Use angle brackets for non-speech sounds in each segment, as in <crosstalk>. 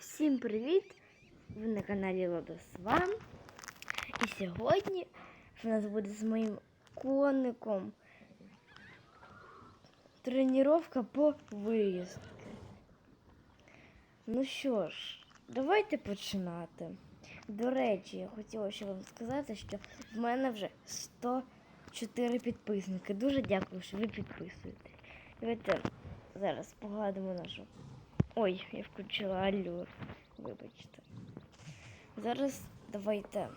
Всім привіт! Ви на каналі Лодосван. І сьогодні в нас буде з моїм коником тренування по виїздки. Ну що ж, давайте починати. До речі, я хотіла ще вам сказати, що в мене вже 104 підписники. Дуже дякую, що ви підписуєтесь. Давайте зараз погладимо нашу Ой, я включила алюр. Вибачте. Зараз давайте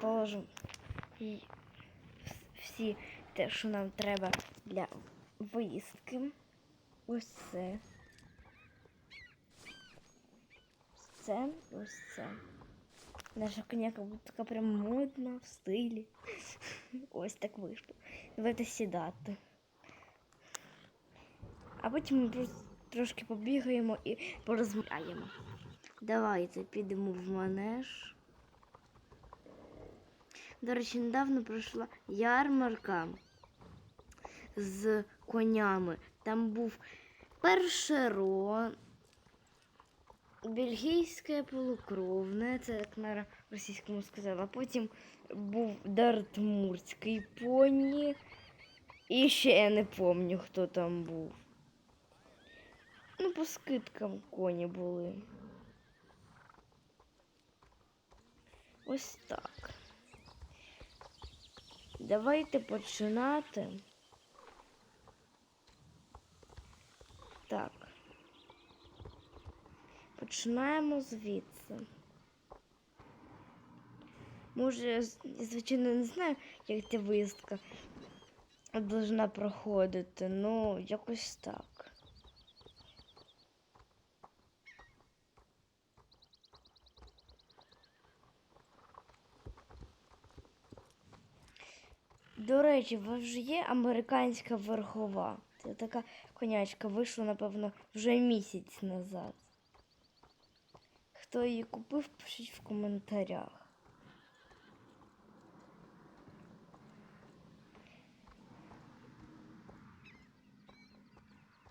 положимо і всі те, що нам треба для виїздки. Ось це. Ось це, ось це. Наша коняка буде така прям модна, в стилі. <laughs> Ось так вийшло. Давайте сідати. А потім ми просто трошки побігаємо і порозмовляємо. Давайте підемо в манеж. До речі, недавно пройшла ярмарка з конями. Там був першерон, бельгійське полукровне, це як на російському сказала. Потім був дартмурський поні. І ще я не пам'ятаю, хто там був. Ну, по скидкам коні були. Ось так. Давайте починати. Так. Починаємо звідси. Може, я, звичайно, не знаю, як ця виїздка должна проходити, ну, якось так. До речі, ви вже є американська верхова. Це така конячка вийшла, напевно, вже місяць назад. Хто її купив, пишіть в коментарях.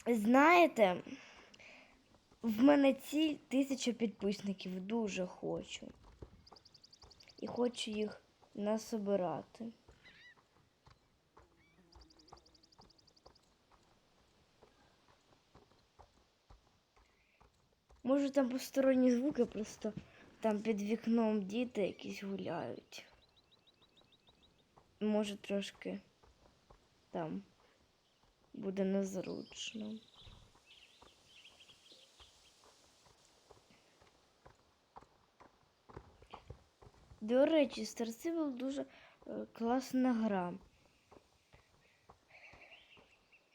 Знаєте, в мене ціль тисяча підписників дуже хочу. І хочу їх насобирати. Може там посторонні звуки, просто там під вікном діти якісь гуляють. Може трошки там буде незручно. До речі, Star Civil дуже е, класна гра.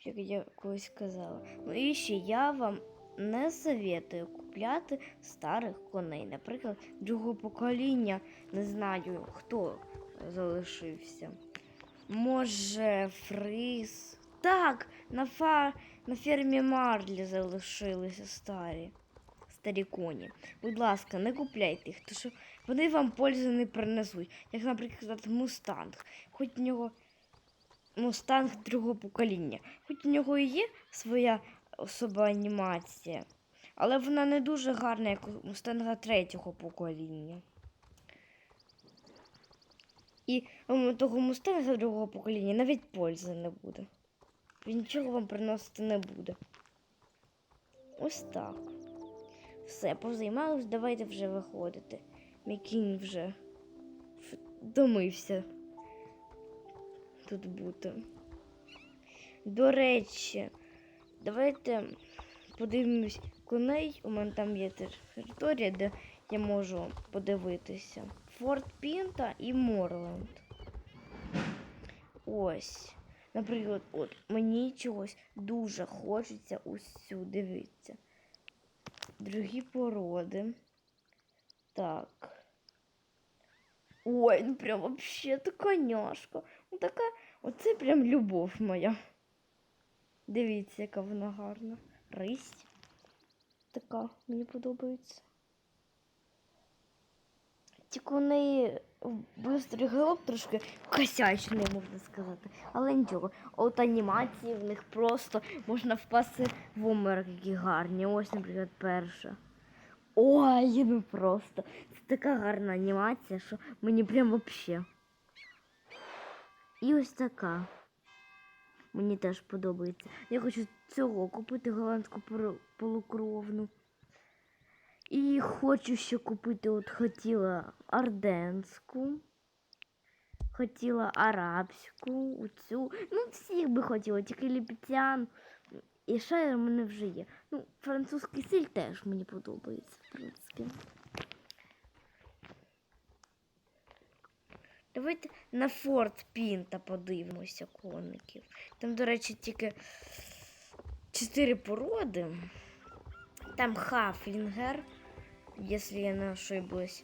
Як я колись казала. Ну і ще я вам не советую купляти старих коней. Наприклад, другого покоління не знаю, хто залишився. Може, фриз. Так, на, фа... на фермі Марлі залишилися старі. Старі коні. Будь ласка, не купляйте їх, тому що вони вам пользи не принесуть. Як, наприклад, мустанг. Хоч у нього мустанг другого покоління. Хоч у нього і є своя особа анімація, але вона не дуже гарна, як у мустанга третього покоління. І того мустанга другого покоління навіть пользи не буде. Він нічого вам приносити не буде. Ось так. Все, позаймалось, давайте вже виходити. Мій вже втомився тут бути. До речі, давайте подивимось коней. У мене там є територія, де я можу подивитися. Форт Пінта і Морленд. Ось. Наприклад, от мені чогось дуже хочеться усю дивитися. Другі породи. Так. Ой, ну прям вообще така няшка. Ну така, оце прям любов моя. Дивіться, яка вона гарна. Рись. Така, мені подобається. Тільки у неї бистрий галоп трошки косячний, можна сказати. Але нічого. От анімації в них просто можна впасти в омерок, які гарні. Ось, наприклад, перша. Ой, ну просто. Це така гарна анімація, що мені прям вообще. І ось така. Мені теж подобається. Я хочу цього купити голландську полукровну. І хочу ще купити, от хотіла арденську, хотіла арабську, оцю. Ну, всіх би хотіла, тільки ліпітян. І шайер в мене вже є. Ну, французький стиль теж мені подобається, в принципі. Давайте на Форт Пінта подивимося коників. Там, до речі, тільки чотири породи. Там Хафлінгер, якщо я не ошиблась.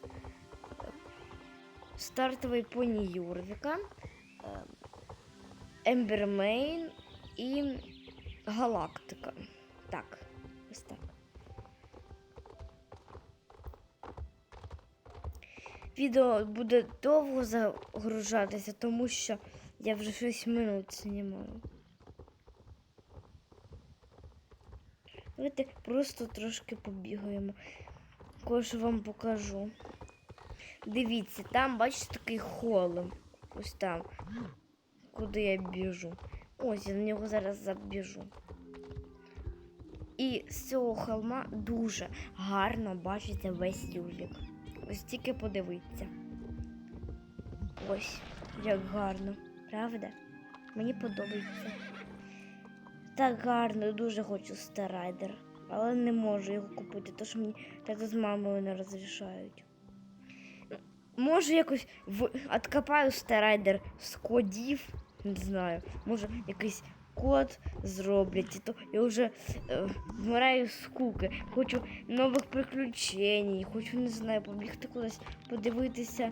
Стартовий поні Юрвіка, е, Ембермейн і Галактика. Так, ось так. Відео буде довго загружатися, тому що я вже 6 минут знімаю. Давайте просто трошки побігаємо. Кое-що вам покажу. Дивіться, там, бачите, такий холм. Ось там. Куди я біжу. Ось я на нього зараз забіжу. І з цього холма дуже гарно бачиться весь люлік. Ось тільки подивіться. Ось, як гарно, правда? Мені подобається. Так гарно, дуже хочу старайдер, але не можу його купити, тому що мені тато з мамою не розрішають. Може якось в... откопаю старайдер з кодів, не знаю, може якийсь код зроблять, і то я вже е, вмираю скуки, хочу нових приключень, хочу, не знаю, побігти кудись подивитися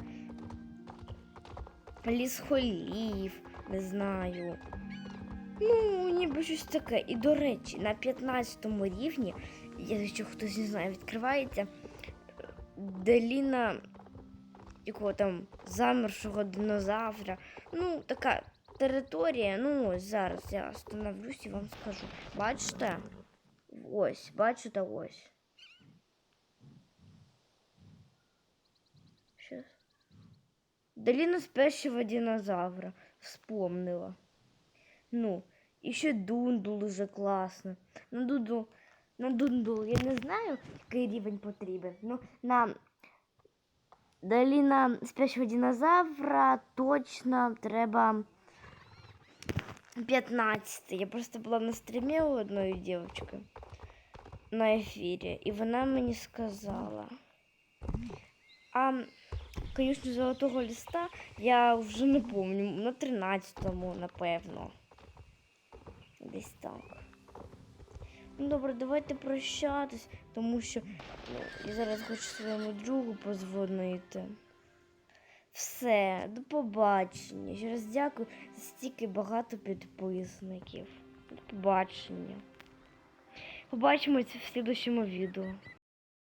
ліс холів, не знаю. Ну, ніби щось таке. І до речі, на 15 рівні, якщо хтось не знає, відкривається доліна якого там замершого динозавра. Ну, така територія. Ну, ось зараз я остановлюсь і вам скажу. Бачите? Ось, бачите, ось. Щас. Долина спящего динозавра. Вспомнила. Ну, і ще дундул уже класно. На дундул, на дундул я не знаю, який рівень потрібен. Ну, на Долина спящого динозавра точно треба 15. Я просто була на стрімі у одної дівчинки на ефірі, і вона мені сказала. А, конечно, золотого листа я вже не помню, на 13-му, напевно. Десь так. Ну добре, давайте прощатись, тому що ну, я зараз хочу своєму другу позвонити. Все, до побачення. Ще раз дякую за стільки багато підписників. До побачення. Побачимось в слідущому відео.